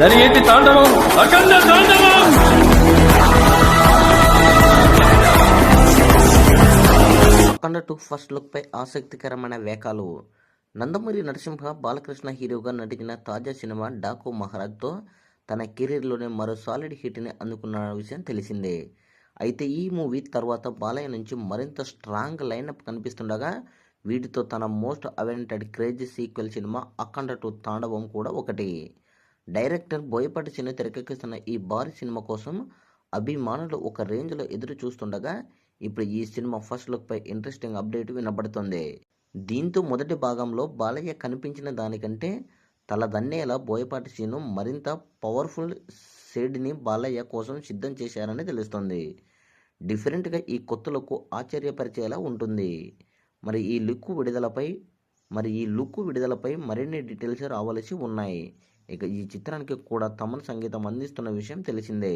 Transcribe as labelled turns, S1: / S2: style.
S1: జరిగేటి తాండవం అఖండ తాండవం.
S2: Akhanda two first look పై ఆసక్తికరమైన వేకాలు నందమూరి నరసింహ బాలకృష్ణ హీరోగా నటించిన తాజా సినిమా డాకు మహారాజ్తో తన కెరీర్లోనే మరో సాలిడ్ హిట్ని అందుకున్న విషయం తెలిసిందే. అయితే ఈ మూవీ తర్వాత బాలయ్య నుంచి మరింత స్ట్రాంగ్ లైనప్ కనిపిస్తుండగా వీటితో తన మోస్ట్ అవెంటెడ్ క్రేజీ సీక్వెల్ సినిమా అఖండ టూ తాండవం కూడా ఒకటి. డైరెక్టర్ బోయపాటి సినిమా తెరకెక్కిస్తున్న ఈ భారీ సినిమా కోసం అభిమానులు ఒక రేంజ్లో ఎదురు చూస్తుండగా ఇప్పుడు ఈ సినిమా ఫస్ట్ లుక్పై ఇంట్రెస్టింగ్ అప్డేట్ వినబడుతుంది. దీంతో మొదటి భాగంలో బాలయ్య కనిపించిన దానికంటే తల దన్నేలా బోయపాటి సీను మరింత పవర్ఫుల్ షేడ్ని బాలయ్య కోసం సిద్ధం చేశారని తెలుస్తుంది. డిఫరెంట్గా ఈ కొత్త లుక్ ఆశ్చర్యపరిచేలా ఉంటుంది. మరి ఈ లుక్ విడుదలపై మరి ఈ లుక్ విడుదలపై మరిన్ని డీటెయిల్స్ రావాల్సి ఉన్నాయి. ఇక ఈ చిత్రానికి కూడా తమన్ సంగీతం అందిస్తున్న విషయం తెలిసిందే.